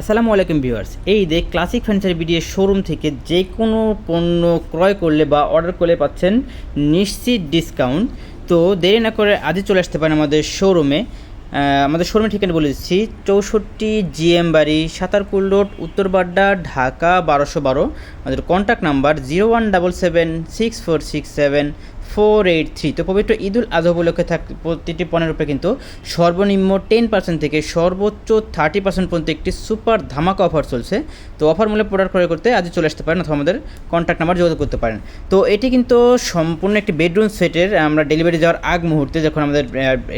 আসসালামু আলাইকুম ভিউয়ার্স। এই যে ক্লাসিক ফার্নিচার বিডিএ শোরুম থেকে যে কোনো পণ্য ক্রয় করলে বা অর্ডার করলে পাচ্ছেন নিশ্চিত ডিসকাউন্ট তো দেরি না করে আজই চলে আসতে পারেন আমাদের শোরুমে আমাদের শোরুমের ঠিকানা বলে দিচ্ছি, চৌষট্টি জিএম বাড়ি, সাতারকুল রোড উত্তরবাড্ডা ঢাকা বারোশো বারো। আমাদের contact number zero one double seven six four six seven four eight three. তো পবিত্র ঈদুল আজহা উপলক্ষে থাক প্রতিটি পণ্যের উপরে কিন্তু সর্বনিম্ন টেন পার্সেন্ট থেকে সর্বোচ্চ থার্টি পার্সেন্ট পর্যন্ত একটি সুপার ধামাকা অফার চলছে। তো অফার মূল্যে প্রোডাক্ট ক্রয় করতে আজ চলে আসতে পারেন অথবা আমাদের কন্ট্যাক্ট নাম্বার যোগাযোগ করতে পারেন। তো এটি কিন্তু সম্পূর্ণ একটি বেডরুম সেটের আমরা ডেলিভারি যাওয়ার আগ মুহূর্তে যখন আমাদের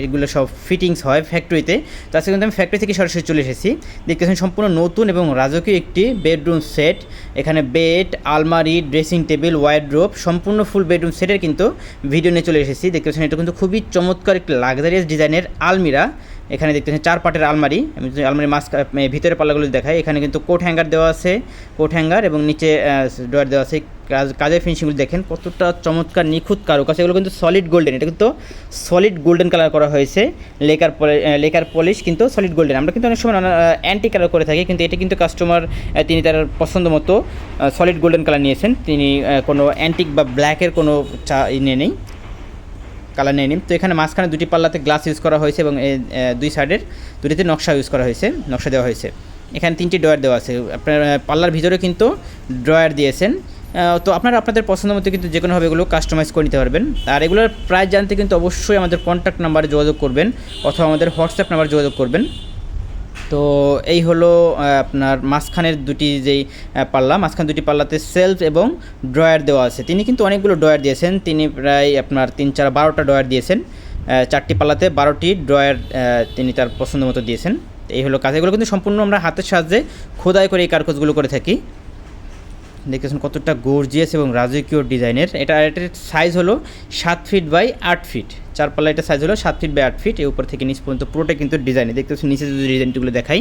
এগুলো সব ফিটিংস হয় ফ্যাক্টরিতে তো আজকে কিন্তু আমি ফ্যাক্টরি থেকে সরাসরি চলে এসেছি। দেখতেছেন সম্পূর্ণ নতুন এবং রাজকীয় একটি বেডরুম সেট এখানে বেড আলমারি ড্রেসিং টেবিল ওয়াইড্রোপ সম্পূর্ণ ফুল বেডরুম সেটের কিন্তু ভিডিও নিয়ে চলে এসেছি। দেখতে পাচ্ছেন এটা কিন্তু খুবই চমৎকার একটি লাক্সারিয়াস ডিজাইনের আলমিরা। এখানে দেখতে পাচ্ছেন চার পাটের আলমারি। আমি আলমারি মাস্ক ভিতরে পাল্লাগুলো দেখাই, এখানে কিন্তু কোট হ্যাঙ্গার দেওয়া আছে, কোট হ্যাঙ্গার এবং নিচে ডোয়ার দেওয়া আছে। কাজ, কাজের ফিনিশিংগুলো দেখেন, কতটা চমৎকার, নিখুঁত কারুকাজ। এগুলো কিন্তু সলিড গোল্ডেন এটা কিন্তু সলিড গোল্ডেন কালার করা হয়েছে। লেকার লেকার পলিশ কিন্তু সলিড গোল্ডেন আমরা কিন্তু অনেক সময় অ্যান্টি কালার করে থাকি, কিন্তু এটা কিন্তু কাস্টমার তিনি তার পছন্দ মতো সলিড গোল্ডেন কালার নিয়েছেন। তিনি কোনো অ্যান্টিক বা ব্ল্যাকের কোনো চা ই নিয়ে নেই। কালার নিয়ে নিন তো এখানে মাঝখানে দুটি পাল্লাতে গ্লাস ইউজ করা হয়েছে এবং দুই সাইডের দুটিতে নকশা ইউজ করা হয়েছে, নকশা দেওয়া হয়েছে। এখানে তিনটি ড্রয়ার দেওয়া আছে। আপনার পাল্লার ভিতরে কিন্তু ড্রয়ার দিয়েছেন। তো আপনারা আপনাদের পছন্দ মতো কিন্তু যে কোনোভাবে এগুলো কাস্টমাইজ করে নিতে পারবেন। আর এগুলোর প্রাইস জানতে কিন্তু অবশ্যই আমাদের কন্ট্যাক্ট নাম্বারে যোগাযোগ করবেন অথবা আমাদের হোয়াটসঅ্যাপ নাম্বারে যোগাযোগ করবেন। তো এই হলো আপনার মাঝখানের দুটি যেই পাল্লা, মাঝখান দুটি পাল্লাতে সেলফ এবং ড্রয়ার দেওয়া আছে। তিনি কিন্তু অনেকগুলো ড্রয়ার দিয়েছেন। তিনি প্রায় আপনার তিন চার বারোটা ড্রয়ার দিয়েছেন। চারটি পাল্লাতে বারোটি ড্রয়ার তিনি তার পছন্দ মতো দিয়েছেন। এই হলো কাজ। এগুলো কিন্তু সম্পূর্ণ আমরা হাতের সাহায্যে খোদাই করে এই কারকাজগুলো করে থাকি। দেখতেছেন কতটা গর্জিয়াস এবং রাজকীয় ডিজাইনের এটা, এটার সাইজ হলো সাত ফিট বাই আট ফিট চার এটা সাইজ হলো সাত ফিট বাই আট ফিট এর উপর থেকে নিচ পর্যন্ত পুরোটা কিন্তু ডিজাইনে পাচ্ছি নিচে যদি ডিজাইনগুলো দেখাই,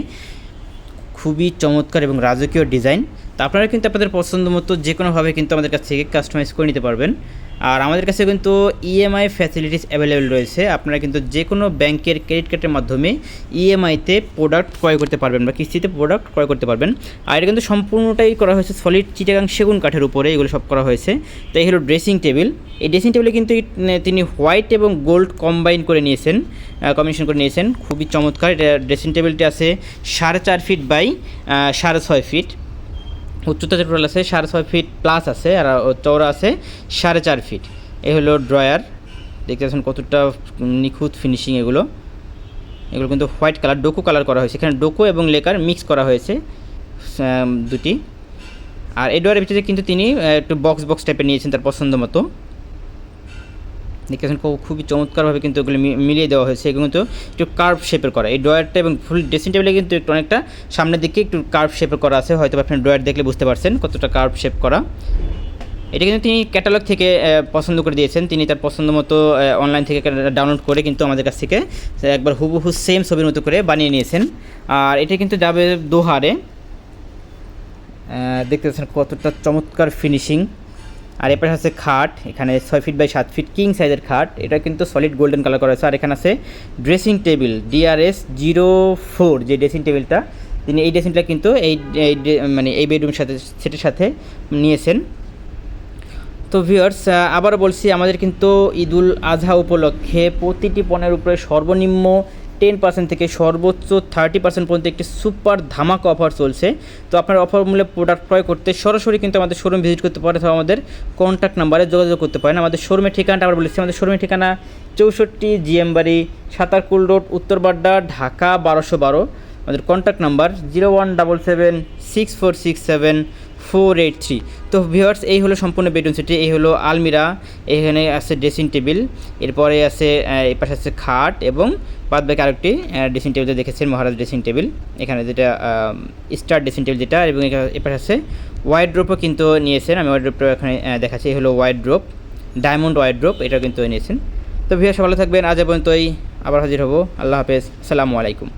খুবই চমৎকার এবং রাজকীয় ডিজাইন তা আপনারা কিন্তু আপনাদের পছন্দ মতো যে কোনোভাবে কিন্তু আমাদের কাছ থেকে কাস্টমাইজ করে নিতে পারবেন। আর আমাদের কাছে কিন্তু E ইএমআই ফ্যাসিলিটিস অ্যাভেলেবেল রয়েছে। আপনারা কিন্তু যে কোনো ব্যাংকের ক্রেডিট কার্ডের মাধ্যমে ইএমআইতে প্রোডাক্ট ক্রয় করতে পারবেন বা কিস্তিতে প্রোডাক্ট ক্রয় করতে পারবেন। আর এটা কিন্তু সম্পূর্ণটাই করা হয়েছে সলিড চিটাগাং সেগুন কাঠের উপরে, এগুলো সব করা হয়েছে। তো এই হলো ড্রেসিং টেবিল এই ড্রেসিং টেবিলে কিন্তু তিনি হোয়াইট এবং গোল্ড কম্বাইন করে নিয়েছেন কম্বিনেশন করে নিয়েছেন। খুবই চমৎকার। এটা ড্রেসিং টেবিলটি আছে সাড়ে চার ফিট বাই সাড়ে ছয় ফিট উচ্চতা টোটাল আছে, সাড়ে ছয় ফিট প্লাস আছে, আর চওড়া আছে সাড়ে চার ফিট এ হলো ড্রয়ার দেখতে পাচ্ছেন কতটা নিখুঁত ফিনিশিং এগুলো। এগুলো কিন্তু হোয়াইট কালার ডোকো কালার করা হয়েছে। এখানে ডোকো এবং লেকার মিক্স করা হয়েছে দুটি। আর এই ড্রয়ারের ভিতরে কিন্তু তিনি একটু বক্স বক্স টাইপের নিয়েছেন তার পছন্দ মতো। দেখতেছেন খুব- খুবই চমৎকারভাবে কিন্তু এগুলো মিলিয়ে দেওয়া হয়েছে। এগুলো কিন্তু একটু কার্ভ শেপের করা। এই ড্রয়ারটা এবং ফুল ড্রেসিং টেবিলে কিন্তু একটু অনেকটা সামনের দিকে একটু কার্ভ শেপের করা আছে। হয়তো আপনি ড্রয়ার দেখলে বুঝতে পারছেন কতটা কার্ভ শেপ করা। এটা কিন্তু তিনি ক্যাটালগ থেকে পছন্দ করে দিয়েছেন। তিনি তার পছন্দ মতো অনলাইন থেকে ডাউনলোড করে কিন্তু আমাদের কাছ থেকে একবার হুবহু সেম ছবির মতো করে বানিয়ে নিয়েছেন। আর এটা কিন্তু যাবে দোহারে। দেখতে পাচ্ছেন কতটা চমৎকার ফিনিশিং আর এরপরে আছে খাট, এখানে ছয় ফিট বাই সাত ফিট কিং সাইজের খাট, এটা কিন্তু সলিড গোল্ডেন কালার করা আছে। আর এখানে আছে dressing table DRS zero four যে ড্রেসিং টেবিলটা তিনি এই ড্রেসিংটা কিন্তু এই মানে এই বেডরুমের সাথে সেটের সাথে নিয়েছেন। তো ভিউয়ার্স আবারও বলছি, আমাদের কিন্তু ঈদুল আজহা উপলক্ষে প্রতিটি পণ্যের উপরে সর্বনিম্ন টেন পার্সেন্ট থেকে সর্বোচ্চ থার্টি পার্সেন্ট পর্যন্ত একটি সুপার ধামাকা অফার চলছে। তো আপনার অফার মূল্যে প্রোডাক্ট ক্রয় করতে সরাসরি কিন্তু আমাদের শোরুম ভিজিট করতে পারেন অথবা আমাদের কন্ট্যাক্ট নাম্বারে যোগাযোগ করতে পারেন। আমাদের শোরুমের ঠিকানাটা আবার বলেছি, আমাদের শোরুমের ঠিকানা চৌষট্টি জিএম বাড়ি, সাতারকুল রোড উত্তরবাড্ডা ঢাকা বারোশো বারো। আমাদের contact number zero one double seven six four six seven four eight three তো ভিউয়ার্স এই হলো সম্পূর্ণ বেডরুম সেটি এই হলো আলমিরা, এখানে আছে ড্রেসিং টেবিল এরপরে আছে এই পাশে আছে খাট এবং বাদ বাকি আরেকটি ড্রেসিং টেবিল দেখেছেন, মহারাজ ড্রেসিং টেবিল এখানে যেটা স্টার ড্রেসিং টেবিল যেটা, এবং এপাশে আছে ওয়াইড ড্রোপও কিন্তু নিয়েছেন। আমি ওয়াইড ড্রোপটা এখানে দেখাচ্ছি। এই হলো wardrobe diamond wardrobe এটা কিন্তু নিয়েছেন। তো ভিয়া ভালো থাকবেন। আজ পর্যন্তই আবার হাজির হব। আল্লাহ হাফেজ। আসসালামু আলাইকুম।